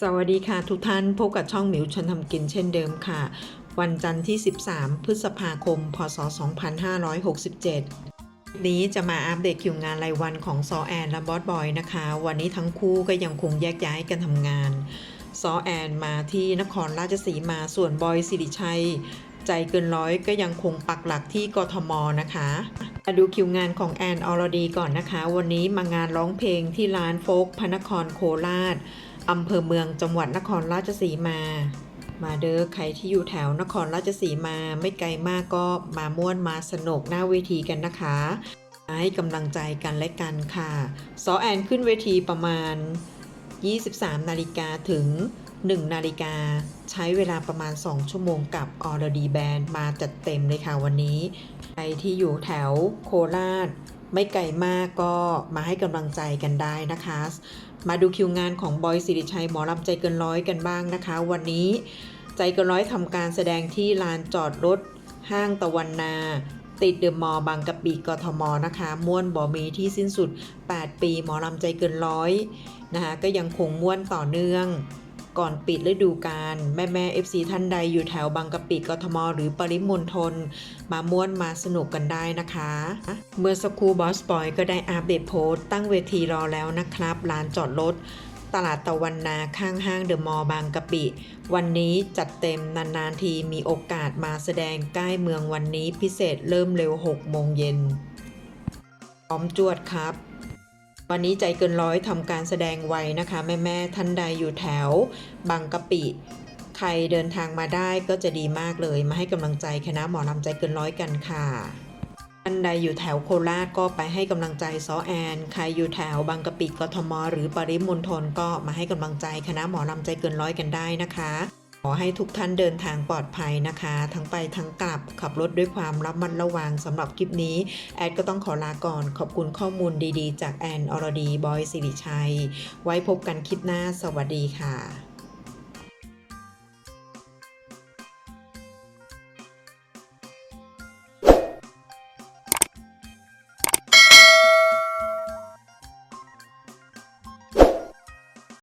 สวัสดีค่ะทุกท่านพบกับช่องหมิวชวนทำกินเช่นเดิมค่ะ วันจันทร์ที่ 13 พฤษภาคม พศ 2567 นี้จะมาอัปเดตคิวงานรายวันของซอแอนและบอสบอยนะคะ วันนี้ทั้งคู่ก็ยังคงแยกย้ายกันทำงาน ซอแอนมาที่นครราชสีมาส่วนบอยสิริชัย ใจเกินร้อยก็ยังคงปักหลักที่กทมนะคะมาดูคิวงานของแอนอรดีก่อนนะคะ วันนี้มางานร้องเพลงที่ร้านโฟกพนครโคราช อำเภอเมืองจังหวัดนครราชสีมา มาเด้อใครที่อยู่แถวนครราชสีมาไม่ไกลมากก็มาม่วนมาสนุกหน้าเวทีกันนะคะให้กำลังใจกันและกันค่ะซอแอนขึ้นเวทีประมาณ 23 นาฬิกาถึง 1 นาฬิกา ใช้เวลาประมาณ 2 ชั่วโมงกับออร์ดีแบนด์มาจัดเต็มเลยค่ะวันนี้ ใครที่อยู่แถวโคราช ไม่ไกลมากก็มาให้กำลังใจกันได้นะคะ มาดูคิวงานของบอยสิริชัยหมอลำใจเกินร้อยกันบ้างนะคะ วันนี้ใจเกินร้อยทำการแสดงที่ลานจอดรถห้างตะวันนาติดเดอะมอลล์บางกะปิกทมนะคะม่วนบ่มีที่สิ้นสุด 8 ปีหมอลำใจเกินร้อยนะคะก็ยังคงม่วนต่อเนื่อง ก่อนปิดฤดูกาลแม่แม่ FC ท่านใดอยู่แถวบางกะปิกทมหรือปริมณฑลมาม่วนมาสนุกกันได้นะคะ เมื่อสักครู่บอสบอยก็ได้อัปเดตโพสต์ตั้งเวทีรอแล้วนะครับลานจอดรถตลาดตะวันนาข้างห้างเดอะมอลล์บางกะปิ วันนี้จัดเต็มนานๆทีมีโอกาสมาแสดงใกล้เมืองวันนี้พิเศษเริ่มเร็ว 6 โมงเย็นพร้อมจวดครับ วันนี้ใจเกินร้อยทำการแสดงไว้นะคะ แม่ๆท่านใดอยู่แถว บางกะปิ ใครเดินทางมาได้ก็จะดีมากเลย มาให้กำลังใจคณะหมอลำใจเกินร้อยกันค่ะท่านใดอยู่แถวโคราชก็ไปให้กำลังใจซอแอน ใครอยู่แถวบางกะปิกทม หรือปริมณฑลก็มาให้กำลังใจคณะหมอลำใจเกินร้อยกันได้นะคะ ขอให้ทุกท่านเดินทางปลอดภัยนะคะ ทั้งไปทั้งกลับขับรถด้วยความระมัดระวังสำหรับคลิปนี้ แอดก็ต้องขอลาก่อน ขอบคุณข้อมูลดีๆ จากแอนอรดีบอยสิริชัย ไว้พบกันคลิปหน้าสวัสดีค่ะ